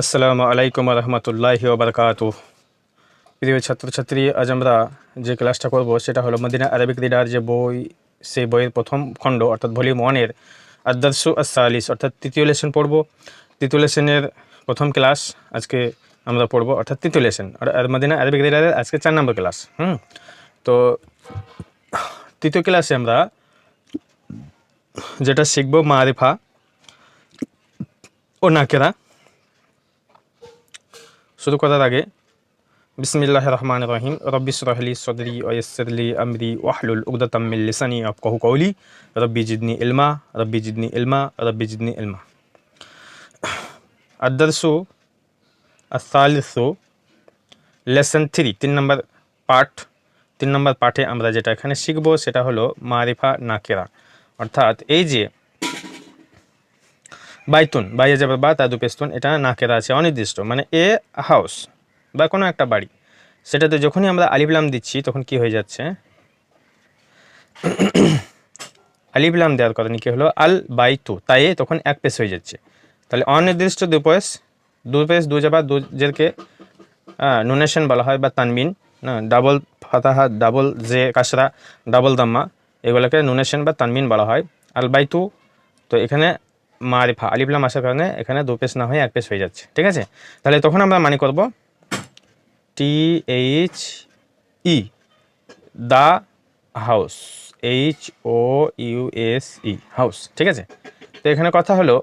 আসসালামু আলাইকুম রহমতুল্লাহি ওবরকাত প্রিয় ছাত্রছাত্রী, আজ আমরা যে ক্লাসটা করব, সেটা হলো মদিনা আরবিক রিডার যে বই, সেই বইয়ের প্রথম খণ্ড, অর্থাৎ ভলিউম ওয়ানের আদার্সু আসালিস অর্থাৎ তৃতীয় লেসন পড়ব। তৃতীয় লেসনের প্রথম ক্লাস আজকে আমরা পড়ব, অর্থাৎ তৃতীয় লেসন আর মদিনা আরবিক রিডারের আজকে চার নম্বর ক্লাস হুম? তো তৃতীয় ক্লাসে আমরা যেটা শিখব, মারিফা ও নাকেরা শুরু করার আগে বিসমিল্লাহ রহমান রহিম, রব্বি সুরহলি সদরি ওয়সরলি আমরি ওয়াহলুল উকদাতাম মিন লিসানি আফকাহু কওলি, রব্বি জিদনি ইলমা, রব্বি জিদনি ইলমা, রব্বি জিদনি ইলমা। আদারসু আসালিসু, লেসন থ্রি, তিন নম্বর পার্ট তিন নম্বর পাঠে আমরা যেটা এখানে শিখব সেটা হলো মারিফা নাকেরা। অর্থাৎ এই যে বাইতুন, বাইয়ে যাবে বা তাদু পেস্তুন এটা নাকেরা আছে, অনির্দিষ্ট। মানে এ হাউস বা কোনো একটা বাড়ি। সেটাতে যখনই আমরা আলিবলাম দিচ্ছি, তখন কি হয়ে যাচ্ছে? আলিবলাম দেওয়ার কারণে কি হলো? আল বাইতু, তাই তখন এক পেস হয়ে যাচ্ছে। তাহলে অনির্দিষ্ট দু পেস দু যাবা দু জেরকে নোনেশন বলা হয় বা তানবিন, না, ডাবল ফাতাহা, ডাবল জে কাসরা, ডাবল দাম্মা, এগুলোকে নোনেশন বা তানবিন বলা হয়। আল বাইতু, তো এখানে মারিফা আলিফলাম আসার কারণে এখানে দু পেস না হয়ে এক পেস হয়ে যাচ্ছে। ঠিক আছে? তাহলে তখন আমরা মানে করব T H E the house H O U S E house ঠিক আছে? তো এখানে কথা হলো,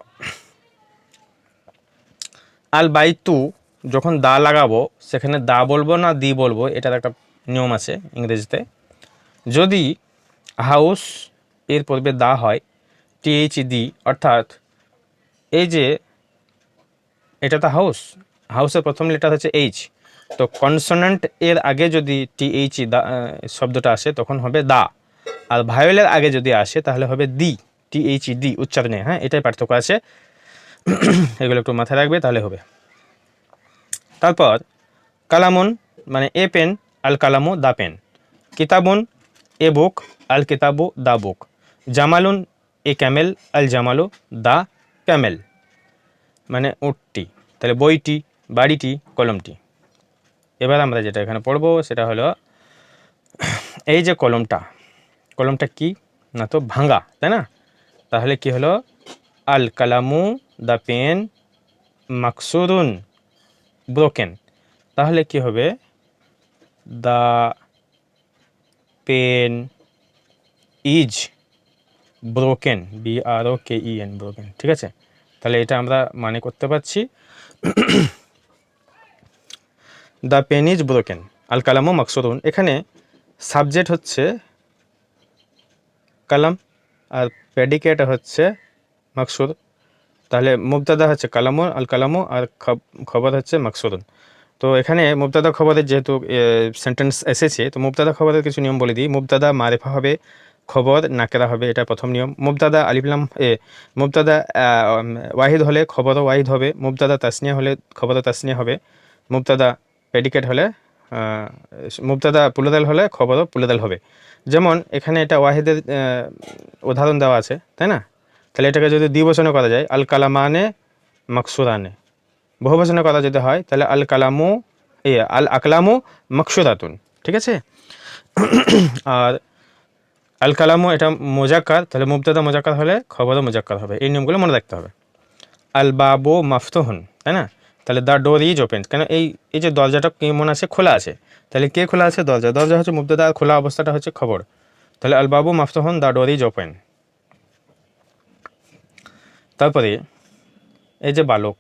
আল বাইতু যখন দা লাগাবো, সেখানে দা বলব না দি বলব, এটার একটা নিয়ম আছে ইংরেজিতে। যদি হাউস এর পূর্বে দা হয় টিএইচ দি, অর্থাৎ এই যে, এটা তো হাউস হাউসের প্রথম লেটার হচ্ছে এইচ তো কনসোনেন্ট এর আগে যদি টিএইচ দা শব্দটা আসে, তখন হবে দা। আর ভায়োলের আগে যদি আসে, তাহলে হবে দি টিএইচ ডি উচ্চারণে হ্যাঁ? এটাই পার্থক্য আছে। এগুলো একটু মাথায় রাখবে, তাহলে হবে। তারপর, কালামুন মানে এ পেন, আল কালামু, দা পেন। কিতাবুন, এ বুক, আল কিতাবু, দা বুক। জামালুন, এ ক্যামেল, আল জামালু, দা ক্যামেল মানে উটটি। তাহলে বইটি, বাড়িটি, কলমটি। এবার আমরা যেটা এখানে পড়ব, সেটা হলো, এই যে কলমটা কলমটা কি? না তো ভাঙা, তাই না? তাহলে কি হলো? আল কালামু দ্য পেন মাকসুরুন ব্রোকেন। তাহলে কি হবে? The pen is broken B R O K E N broken ঠিক আছে? তাহলে এটা আমরা মানে করতে পারছি। দ্য পেন ইজ ব্রোকেন আল কালামও মাকসুরুন এখানে সাবজেক্ট হচ্ছে কালাম আর প্যাডিকেট হচ্ছে মাকসুর তাহলে মুবতাদা হচ্ছে কালামো আল কালামো আর খবর হচ্ছে মাকসুরুন তো এখানে মুবতাদা খবরের যেহেতু সেন্টেন্স এসেছে, তো মুবতাদা খবরের কিছু নিয়ম বলে দিই। মুবতাদা মারেফা হবে খবর নাকেরা হবে, এটা প্রথম নিয়ম। মুবতাদা আলিফলাম এ, মুবতাদা ওয়াহিদ হলে খবরও ওয়াহিদ হবে, মুবতাদা তাসনিয়া হলে খবরও তাসনিয়া হবে, মুবতাদা প্রেডিকেট হলে মুবতাদা পুলদাল হলে খবরও পুলদাল হবে। যেমন, এখানে এটা ওয়াহিদের উদাহরণ দেওয়া আছে, তাই না? তাহলে এটাকে যদি দ্বিবচনে করা যায়, আল কালামানে মকসুরানে বহুবচনে করা যদি হয়, তাহলে আল কালামু, এ, আল আকলামু মকসুরাতুন ঠিক আছে? আর আল কালামু এটা মোজাক্কার, তাহলে মুবতাদা মোজাক্কার হলে খবরও মোজাক্কার হবে। এই নিয়মগুলো মনে রাখতে হবে। আল বাবু মাফতুহন, তাই না? তাহলে দ্য ডোর ইজ ওপেন। কেন এই এই যে দরজাটা কেমন আছে, খোলা আছে, তাহলে কে খোলা আছে? দরজা। দরজা হচ্ছে মুবতাদা আর খোলা অবস্থাটা হচ্ছে খবর। তাহলে আল বাবু মাফতুহন দ্য ডোর ইজ ওপেন। তারপরে, এই যে বালক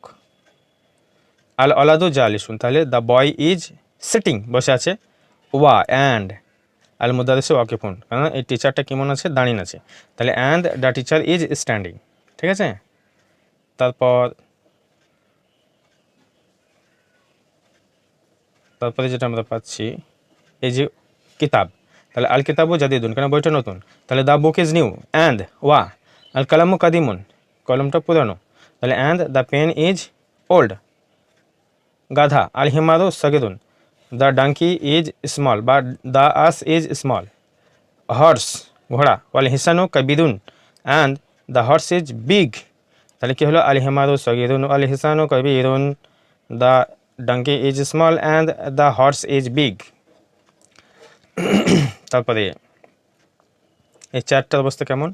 আল আলাদু জালিসুন, তাহলে দ্য বয় ইজ সিটিং, বসে আছে। ওয়া, অ্যান্ড আল মুদারিসে ওয়াকিফুন কারণ এই টিচারটা কেমন আছে দাঁড়িয়ে আছে। তাহলে and the teacher is standing ঠিক আছে? তারপর, তারপরে যেটা আমরা পাচ্ছি, এই যে কিতাব। তাহলে আল কিতাবও জাদিদুন কেন বইটা নতুন। তাহলে the book is new and ওয়া আল কালামু কাদিমুন। কলমটা পুরানো। তাহলে and the pen is old গাধা আল হিমারু সগিদুন। দ্য ডাঙ্কি ইজ স্মল বা the ass is small horse ঘোড়া ওয়াল হিসানু কবিদুন and the horse is big তাহলে কী হলো? আল হিমারু সগিদুন আল হিসানু কবিরুন। The donkey is small and the horse is big তারপরে, এই চারটার অবস্থা কেমন?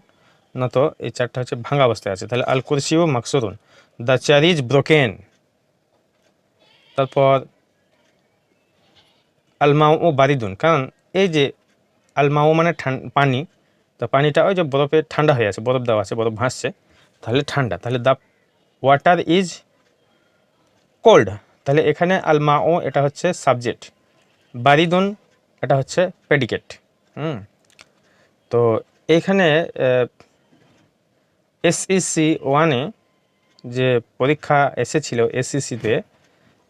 না তো, এই চারটা হচ্ছে ভাঙা অবস্থায় আছে। তাহলে আল কুরসিও মাকসুরুন দ্য চেয়ার ইজ ব্রোকেন তারপর আলমাও ও বারিদুন। কারণ এই যে আলমাও মানে পানি, তো পানিটা ওই যে বরফে ঠান্ডা হয়ে আছে, বরফ দেওয়া আছে, বরফ ভাসছে, তাহলে ঠান্ডা, তাহলে দ্য ওয়াটার ইজ কোল্ড। তাহলে এখানে আলমাও এটা হচ্ছে সাবজেক্ট, বারিদুন এটা হচ্ছে প্রেডিকেট, হুম। তো এইখানে এসইসি ওয়ানে যে পরীক্ষা এসেছিল এসইসিতে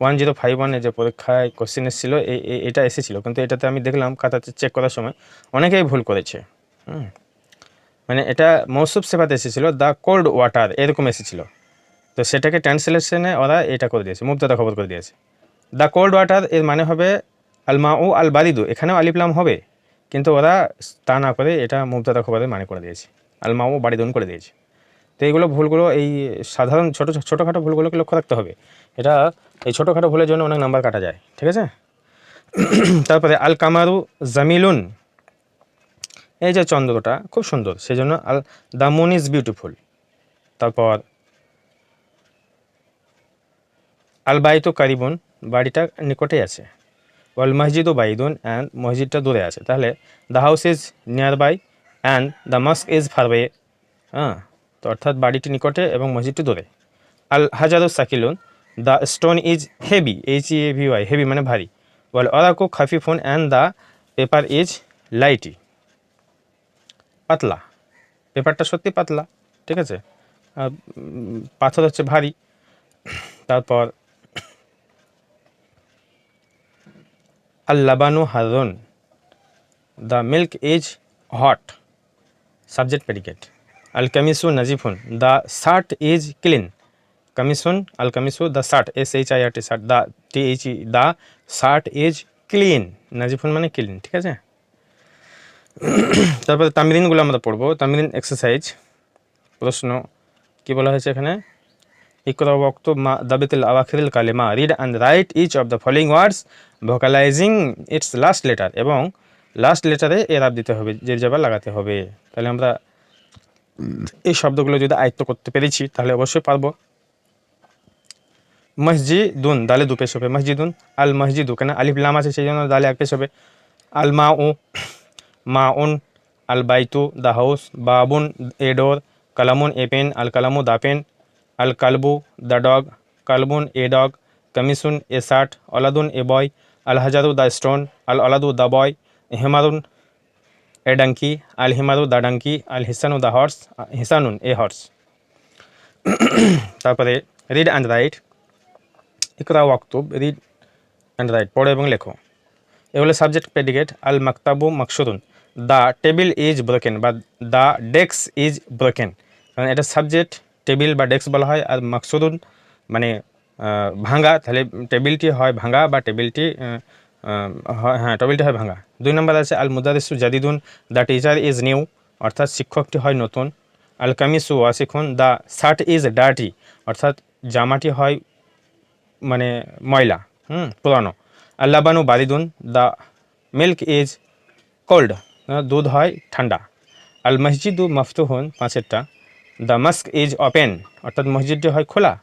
ওয়ান জিরো ফাইভ ওয়ানে যে পরীক্ষায় কোশ্চেন এসেছিল এটা এসেছিল। কিন্তু এটাতে আমি দেখলাম খাতাতে চেক করার সময় অনেকেই ভুল করেছে। হুম। মানে এটা মৌসুফ সেবাতে এসেছিল দ্য কোল্ড ওয়াটার এরকম এসেছিল। তো সেটাকে ট্রান্সলেশনে ওরা এটা করে দিয়েছে মুক্ততা খবর করে দিয়েছে। দ্য কোল্ড ওয়াটার এর মানে হবে আলমা ও আল বারিদু এখানেও আলিফলাম হবে। কিন্তু ওরা তা না করে এটা মুক্ততা খবরের মানে করে দিয়েছে। আলমা ও বারিদুন করে দিয়েছে। তো এইগুলো ভুলগুলো, এই সাধারণ ছোটো, ছোটোখাটো ভুলগুলোকে লক্ষ্য রাখতে হবে। এটা, এই ছোটোখাটো ভুলের জন্য অনেক নাম্বার কাটা যায়, ঠিক আছে? তারপরে আল কামারু জামিলুন। এই যে চন্দ্রটা, খুব সুন্দর সেই জন্য আল, দ্য ইজ বিউটিফুল। তারপর আল বাইতু কারিবুন বাড়িটা নিকটেই আছে। ওয়াল মসজিদও বাইদুন, অ্যান্ড মসজিদটা দূরে আছে। তাহলে, the house is nearby and the mosque is faraway. হ্যাঁ। তো অর্থাৎ বাড়িটি নিকটে এবং মসজিদটি দূরে। আল হাজারু সাকিলুন, the stone is heavy H E V Y heavy মানে ভারী। ওয়াল অরাকু খাফিফুন and the paper is light. পাতলা। পেপারটা সত্যি পাতলা, ঠিক আছে? পাথর হচ্ছে ভারী। তারপর আল্লাবানু Harun, the milk is hot, subject predicate আল কামিসু নাজিফুন দ্য শার্ট ইজ ক্লিন কামিসুন আল কামিসু the shirt S H I R T shirt the T H E the shirt is clean নাজিফুন মানে ক্লিন ঠিক আছে? তারপরে তামিরিনগুলো আমরা পড়ব। তামিরিন এক্সারসাইজ প্রশ্ন, কি বলা হয়েছে এখানে? ইকরা ওয়াক্তু মা দাবিতুল আওয়াখিরুল কালিমা read and write each of the following words vocalising its last letter এবং লাস্ট লেটারে এরাব দিতে হবে যে জবাব লাগাতে হবে। তাহলে আমরা এই শব্দগুলো যদি আয়ত্ত করতে পেরেছি, তাহলে অবশ্যই পারব। মসজিদুন, দালে দু পেশ হবে মসজিদুন, আল মসজিদু, কেন? আলিফ, লাম আছে, সেই জন্য দালে এক পেশ হবে আল মা উ মা উন আল বাইতু দ্য হাউস, বাবুন, এ ডোর, কালামুন, এ পেন, আল কালামু, দা পেন, আল কালবু দ্য ডগ, কালবুন, এ ডগ, কামিসুন, এ শার্ট অলাদুন, এ বয়, আল হাজারু দ্য স্টোন, আল অলাদু দ্য বয়, হেমারুন এ ডাঙ্কি আল হিমারু দা ডাঙ্কি আল হিসানু দা হর্স, হিসানুন এ হর্স। তারপরে রিড অ্যান্ড রাইট, ইকরা ওয়াক্তুব, রিড অ্যান্ড রাইট, পড়ো এবং লেখো। এগুলো সাবজেক্ট প্রেডিকেট আল মাকতাবু মাকসুদুন। দ্য টেবিল ইজ ব্রোকেন, বা দ্য ডেস্ক ইজ ব্রোকেন। কারণ এটা সাবজেক্ট, টেবিল বা ডেস্ক বলা হয়, আর মাকসুদুন মানে ভাঙা, তাহলে টেবিলটি হয় ভাঙা বা টেবিলটি হয়- টেবিলটি হয় ভাঙা। দুই নম্বর আছে আল মুদারিসু জাদিদুন, দ্য টিচার ইজ নিউ, অর্থাৎ শিক্ষকটি হয় নতুন। আল কামিসু ওয়াসিখুন, দ্য শার্ট ইজ ডার্টি, অর্থাৎ জামাটি হয় মানে ময়লা, হুম, পুরানো। আল্লাবানু বারিদুন, দ্য মিল্ক ইজ কোল্ড দুধ হয় ঠান্ডা। আল মসজিদু মফতুহুন, পাঁচেরটা। দ্য মাস্ক ইজ ওপেন, অর্থাৎ মসজিদটি হয় খোলা।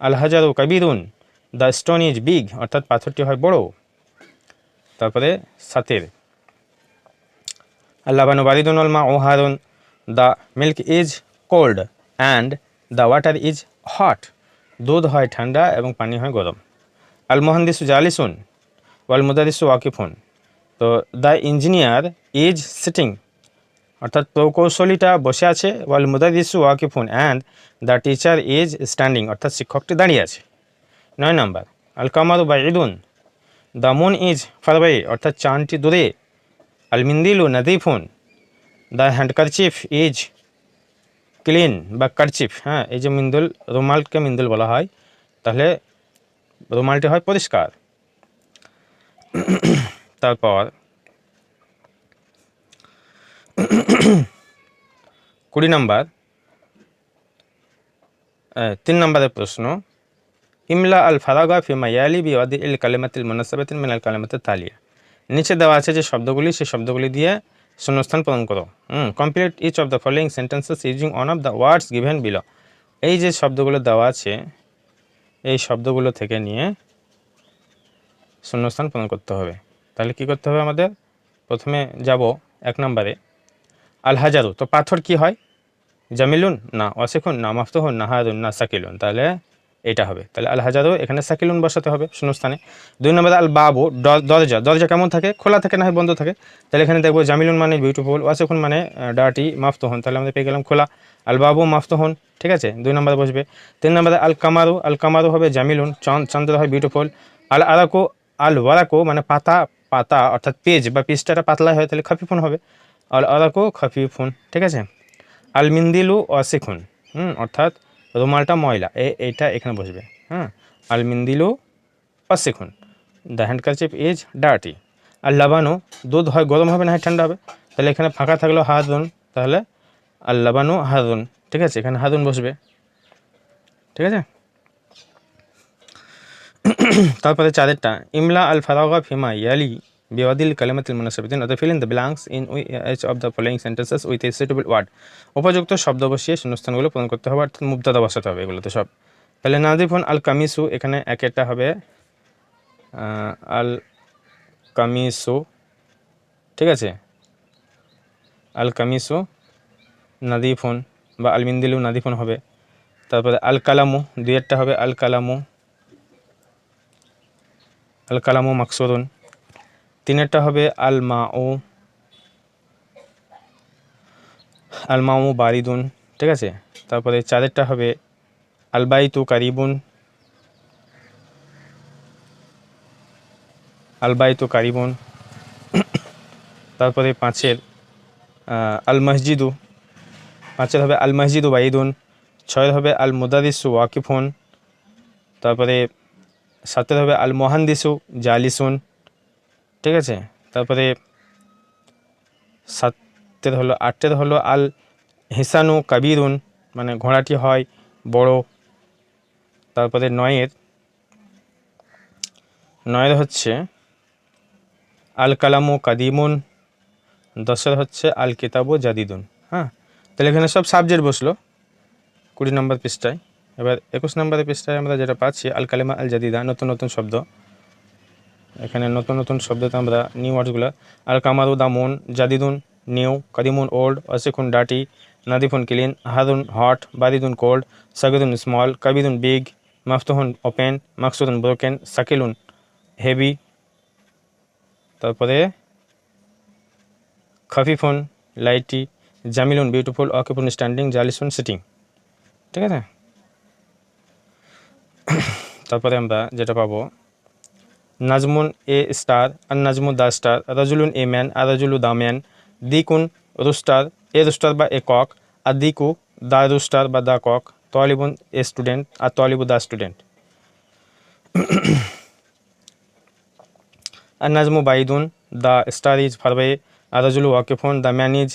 আল হাজারু কবিরুন, দ্য স্টোন ইজ বিগ, অর্থাৎ পাথরটি হয় বড়। তারপরে সাতের আল্লাবানু বারিদুন আল মা ওহারুন the milk is cold and the water is hot দুধ হয় ঠান্ডা এবং পানি হয় গরম। আল মোহান্দিসু জালিসুন, ওয়াল মুদারিসু ওয়াকিফুন। তো দ্য ইঞ্জিনিয়ার ইজ সিটিং অর্থাৎ প্রকৌশলীটা বসে আছে, ওয়াল মুদারিসু ওয়াকিফুন and the teacher is standing অর্থাৎ শিক্ষকটি দাঁড়িয়ে আছে। নয় নম্বর, আল কামারু বা ইদুন দ্য মুন ইজ ফারওয়ে অর্থাৎ চাঁদটি দূরে। আল মিন্দিলু নাদিফুন। দ্য হ্যান্ডকারচিফ ইজ ক্লিন বা কারচিফ হ্যাঁ এই যে মিন্দুল, রুমালকে মিন্দুল বলা হয়। তাহলে রুমালটি হয় পরিষ্কার। তারপর কুড়ি নাম্বার তিন নম্বরের প্রশ্ন। ইমলা আল ফারাগা ফি মায়ালি বিওয়াদি ইল কালিমাতিল মুনাসাবাতিন মিনাল কালিমাতিল তালিয়া নিচে দেওয়া আছে যে শব্দগুলি, সেই শব্দগুলি দিয়ে শূন্যস্থান পূরণ করো। হুম complete each of the following sentences using one of the words given below এই যে শব্দগুলো দেওয়া আছে, এই শব্দগুলো থেকে নিয়ে শূন্যস্থান পূরণ করতে হবে। তাহলে কি করতে হবে আমাদের? প্রথমে যাব এক নম্বরে। আল হাজারু তো পাথর কি হয়? জামিলুন না অসিখুন না, মাফতুহুন না, হারুন না, সাকিলুন। তাহলে এটা হবে। তাহলে আল হাজারু এখানে সাকিলুন বসাতে হবে শূন্যস্থানে। দুই নম্বরে আল বাবু দরজা। দরজা কেমন থাকে? খোলা থাকে না হয় বন্ধ থাকে? তাহলে এখানে দেখব জামিলুন মানে বিউটিফুল ওয়াসিখুন মানে ডার্টি মাফতুহুন তাহলে আমাদের পেয়ে গেলাম খোলা। আল বাবু মাফতুহুন ঠিক আছে? দুই নম্বরে বসবে। তিন নম্বরে আল কামারু। আল কামারু হবে জামিলুন। চন্দ চন্দ্র হয় বিউটিফুল আল আরাকু, আল ওয়ারাকু মানে পাতা পাতা, অর্থাৎ পেজ বা পেজটা পাতলা হয়, তাহলে খাফিফুন হবে। আল আরাকু, খাফিফুন, ঠিক আছে? আল মিন্দিলু অসিখুন হুম, অর্থাৎ রুমালটা ময়লা, এ এইটা এখানে বসবে হ্যাঁ? আল মিন্দিলু অসিখুন দ্য হ্যান্ডকারচিপ ইজ ডার্টি আর লাবানো, দুধ হয়, গরম হবে না, হয় ঠান্ডা হবে? তাহলে এখানে ফাঁকা থাকল হাদুন তাহলে আর লাবানো হাদুন ঠিক আছে? এখানে হাদুন বসবে, ঠিক আছে? তারপরে চারেরটা ইমলা আল ফারাগা ফিমা ইয়ালি বিওয়াদিল কালিমাতিল মুনাসাবিদিন অর্থাৎ fill in the blanks in each of the following sentences with a suitable word উপযুক্ত শব্দ বসিয়ে শূন্যস্থানগুলো পূরণ করতে হবে, অর্থাৎ মুক্তাদা বসাতে হবে এগুলোতে সব। তাহলে নাদিফুন আল কামিসু এখানে এক একটা হবে। আল কামিসু ঠিক আছে? আল কামিসু নাদিফুন বা আল মিন্দিলু নাদিফুন হবে। তারপরে আল কালামু দুই একটা হবে। আল কালামু আল কালামু মাকসুরুন তিনেরটা হবে আল মাউ আল মাউ বারিদুন, ঠিক আছে? তারপরে চারেরটা হবে আল বাইতু কারিবুন। আল বাইতু কারিবুন। তারপরে পাঁচের আল মসজিদু পাঁচের হবে আল মসজিদু বাইদুন ছয়ের হবে আল মুদারিসু ওয়াকিফুন। তারপরে সাতের হবে আল মোহান্দিসু জালিসুন। ঠিক আছে? তারপরে সাতের হলো আটের হলো আল হিসানু কাবিরুন মানে ঘোড়াটি হয় বড়। তারপরে নয়ের। নয়ের হচ্ছে আল কালামু কাদিমুন, দশের হচ্ছে আল কিতাবু জাদিদুন। হ্যাঁ? তাহলে এখানে সব সাবজেক্ট বসল কুড়ি নম্বর পৃষ্ঠায়। এবার একুশ নম্বরের পৃষ্ঠায় আমরা যেটা পাচ্ছি, আল কালিমা আল জাদিদা, নতুন নতুন শব্দ। এখানে নতুন নতুন শব্দতে আমরা নিউ ওয়ার্ডসগুলো আল কামারু দামুন, জাদিদুন, নিউ, কাদিমুন, ওল্ড অসিকুন ডাটি, নাদিফুন, ক্লিন হাদুন হট, বাদিদুন, কোল্ড, সাগিদুন, স্মল, কাবিদুন, বিগ, মাফতুহুন, ওপেন, মাকসুদুন, ব্রোকেন, সাকিলুন, হেভি। তারপরে খাফিফুন, লাইটি, জামিলুন, বিউটিফুল অকিপুন স্ট্যান্ডিং, জালিসুন, সিটিং। ঠিক আছে? তারপরে আমরা যেটা পাবো নাজমুন এ স্টার আর নাজমু দা স্টার রাজুলুন এ ম্যান আর রাজুলু দা ম্যান দিকুন রুস্টার এ রুস্টার বা এ কক আর দিকু দা রুস্টার বা দা কক তলিবুন এ স্টুডেন্ট আর তলিবু দা স্টুডেন্ট আর নাজমু বাইদুন দ্য স্টার ইজ ফারওয়ে আর রাজুলু ওয়াকিফুন দ্য ম্যান ইজ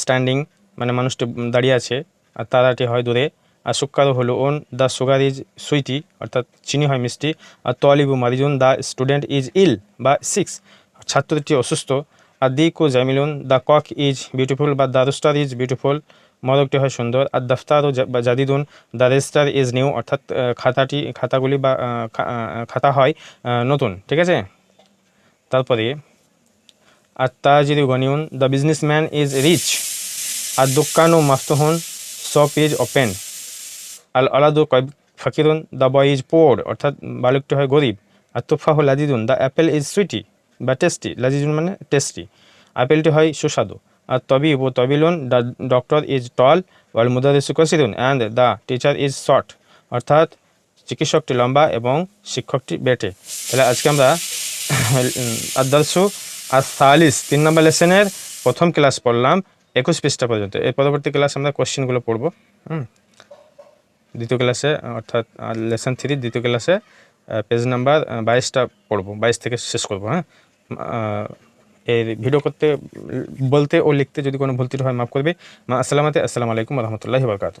স্ট্যান্ডিং মানে মানুষটি দাঁড়িয়ে আছে, আর তারাটি হয় দূরে। আর সুক্কারও হলো ওন দ্য সুগার ইজ সুইটি, অর্থাৎ চিনি হয় মিষ্টি, আর তলিবু মারিজুন দ্য স্টুডেন্ট ইজ ইল বা সিক্স। ছাত্রটি অসুস্থ, আর দি কো জামিলুন দ্য কক ইজ বিউটিফুল বা দ্য রুস্টার ইজ বিউটিফুল। মদকটি হয় সুন্দর, আর দফতারও জা- বা জাদিদুন দ্য রেজিস্টার ইজ নিউ, অর্থাৎ খাতাটি, খাতাগুলি বা খাতা হয় নতুন, ঠিক আছে? তারপরে, আর তাজির গনিউন দ্য বিজনেসম্যান ইজ রিচ, আর দোকানও মাফতুহুন শপ ইজ ওপেন। আল আলাদু কব ফকিরুন দ্য বয় ইজ পোর, অর্থাৎ বালকটি হয় গরিব। আর তুফাহ লাজিদুন দ্য অ্যাপেল ইজ সুইটি বা টেস্টি। লাজিদুন মানে টেস্টি। আপেলটি হয় সুস্বাদু। আর তবিব ও তবিলুন দ্য ডক্টর ইজ টল, ওয়াল মুদারিসু কসিরুন, and the teacher is short. অর্থাৎ চিকিৎসকটি লম্বা এবং শিক্ষকটি বেটে। তাহলে আজকে আমরা আদর্শু আর সালিস তিন নম্বর লেসনের প্রথম ক্লাস পড়লাম একুশ পৃষ্ঠা পর্যন্ত। এর পরবর্তী ক্লাস আমরা কোশ্চেনগুলো পড়ব। হুম। দ্বিতীয় ক্লাসে, অর্থাৎ লেসন থ্রি দ্বিতীয় ক্লাসে পেজ নাম্বার বাইশটা পড়ব, বাইশ থেকে শেষ করব হ্যাঁ? এই ভিডিও করতে, বলতে ও লিখতে যদি কোনো ভুল ত্রুটি হয়, মাফ করবে। মা আসসালামাতে আসসালামু আলাইকুম রহমতুল্লাহি বরকাত